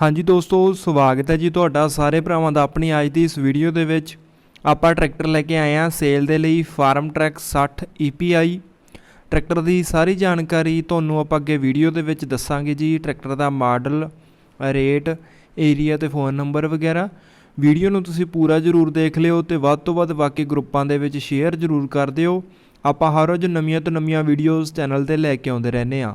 ਹਾਂਜੀ ਦੋਸਤੋ, ਸਵਾਗਤ ਹੈ ਜੀ ਤੁਹਾਡਾ ਸਾਰੇ ਭਰਾਵਾਂ ਦਾ ਆਪਣੀ ਅੱਜ ਦੀ ਇਸ ਵੀਡੀਓ ਦੇ ਵਿੱਚ। ਆਪਾਂ ਟਰੈਕਟਰ ਲੈ ਕੇ ਆਏ ਹਾਂ, ਸੇਲ ਦੇ ਲਈ ਫਾਰਮ ਟਰੈਕ 60 EPI ਟਰੈਕਟਰ ਦੀ ਸਾਰੀ ਜਾਣਕਾਰੀ ਤੁਹਾਨੂੰ ਆਪਾਂ ਅੱਗੇ ਵੀਡੀਓ ਦੇ ਵਿੱਚ ਦੱਸਾਂਗੇ ਜੀ। ਟਰੈਕਟਰ ਦਾ ਮਾਡਲ, ਰੇਟ, ਏਰੀਆ ਤੇ ਫੋਨ ਨੰਬਰ ਵਗੈਰਾ। ਵੀਡੀਓ ਨੂੰ ਤੁਸੀਂ ਪੂਰਾ ਜ਼ਰੂਰ ਦੇਖ ਲਿਓ ਤੇ ਵੱਧ ਤੋਂ ਵੱਧ ਬਾਕੀ ਗਰੁੱਪਾਂ ਦੇ ਵਿੱਚ ਸ਼ੇਅਰ ਜ਼ਰੂਰ ਕਰ ਦਿਓ। ਆਪਾਂ ਹਰ ਰੋਜ਼ ਨਵੀਆਂ ਤੋਂ ਨਵੀਆਂ ਵੀਡੀਓਜ਼ ਚੈਨਲ ਤੇ ਲੈ ਕੇ ਆਉਂਦੇ ਰਹਿੰਦੇ ਆ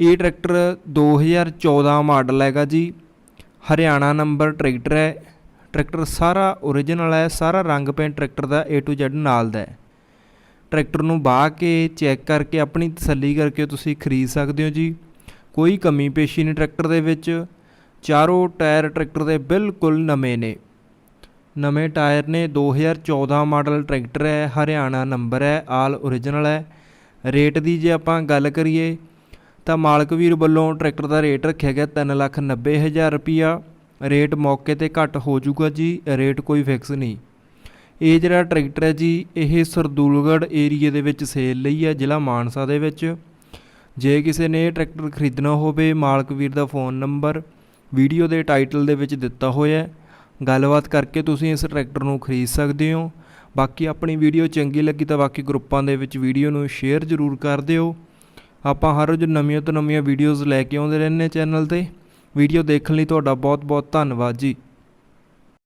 ਇਹ ਟਰੈਕਟਰ 2014 ਮਾਡਲ ਹੈਗਾ ਜੀ। ਹਰਿਆਣਾ ਨੰਬਰ ਟਰੈਕਟਰ ਹੈ। ਟਰੈਕਟਰ ਸਾਰਾ ਓਰੀਜਨਲ ਹੈ, ਸਾਰਾ ਰੰਗ ਪੇਂਟ ਟਰੈਕਟਰ ਦਾ A to Z ਨਾਲ ਦਾ ਹੈ। ਟਰੈਕਟਰ ਨੂੰ ਬਾਹ ਕੇ ਚੈੱਕ ਕਰਕੇ, ਆਪਣੀ ਤਸੱਲੀ ਕਰਕੇ ਤੁਸੀਂ ਖਰੀਦ ਸਕਦੇ ਹੋ ਜੀ। ਕੋਈ ਕਮੀ ਪੇਸ਼ੀ ਨਹੀਂ ਟਰੈਕਟਰ ਦੇ ਵਿੱਚ। ਚਾਰੋਂ ਟਾਇਰ ਟਰੈਕਟਰ ਦੇ ਬਿਲਕੁਲ ਨਵੇਂ ਨੇ। ਨਵੇਂ ਟਾਇਰ ਨੇ 2014 ਮਾਡਲ ਟਰੈਕਟਰ ਹੈ। ਹਰਿਆਣਾ ਨੰਬਰ ਹੈ, ਆਲ ਓਰੀਜਨਲ ਹੈ। ਰੇਟ ਦੀ ਜੇ ਆਪਾਂ ਗੱਲ ਕਰੀਏ ਤਾਂ ਮਾਲਕ ਵੀਰ ਵੱਲੋਂ ਟਰੈਕਟਰ ਦਾ ਰੇਟ ਰੱਖਿਆ ਗਿਆ ਤਿੰਨ ਲੱਖ ਨੱਬੇ ਹਜ਼ਾਰ ਰੁਪਈਆ। ਰੇਟ ਮੌਕੇ ਤੇ ਘੱਟ ਹੋ ਜਾਊਗਾ ਜੀ, ਰੇਟ ਕੋਈ ਫਿਕਸ ਨਹੀਂ। ਇਹ ਜਿਹੜਾ ਟਰੈਕਟਰ ਹੈ ਜੀ, ਇਹ ਸਰਦੂਲਗੜ੍ਹ ਏਰੀਏ ਦੇ ਵਿੱਚ ਸੇਲ ਲਈ ਹੈ, ਜ਼ਿਲ੍ਹਾ ਮਾਨਸਾ ਦੇ ਵਿੱਚ। ਜੇ ਕਿਸੇ ਨੇ ਇਹ ਟਰੈਕਟਰ ਖਰੀਦਣਾ ਹੋਵੇ, ਮਾਲਕ ਵੀਰ ਦਾ ਫੋਨ ਨੰਬਰ, ਵੀਡੀਓ ਦੇ ਟਾਈਟਲ ਦੇ ਵਿੱਚ ਦਿੱਤਾ ਹੋਇਆ ਹੈ। ਗੱਲਬਾਤ ਕਰਕੇ ਤੁਸੀਂ ਇਸ ਟਰੈਕਟਰ ਨੂੰ ਖਰੀਦ ਸਕਦੇ ਹੋ। ਬਾਕੀ ਆਪਣੀ ਵੀਡੀਓ ਚੰਗੀ ਲੱਗੀ ਤਾਂ ਬਾਕੀ ਗਰੁੱਪਾਂ ਦੇ ਵਿੱਚ ਵੀਡੀਓ ਨੂੰ ਸ਼ੇਅਰ ਜ਼ਰੂਰ ਕਰ ਦਿਓ। ਆਪਾਂ ਹਰ ਰੋਜ਼ ਨਵੀਆਂ ਤੋਂ ਨਵੀਆਂ ਵੀਡੀਓਜ਼ ਲੈ ਕੇ ਆਉਂਦੇ ਰਹਿੰਦੇ ਚੈਨਲ ਤੇ। ਵੀਡੀਓ ਦੇਖਣ ਲਈ ਤੁਹਾਡਾ ਬਹੁਤ ਬਹੁਤ ਧੰਨਵਾਦ ਜੀ।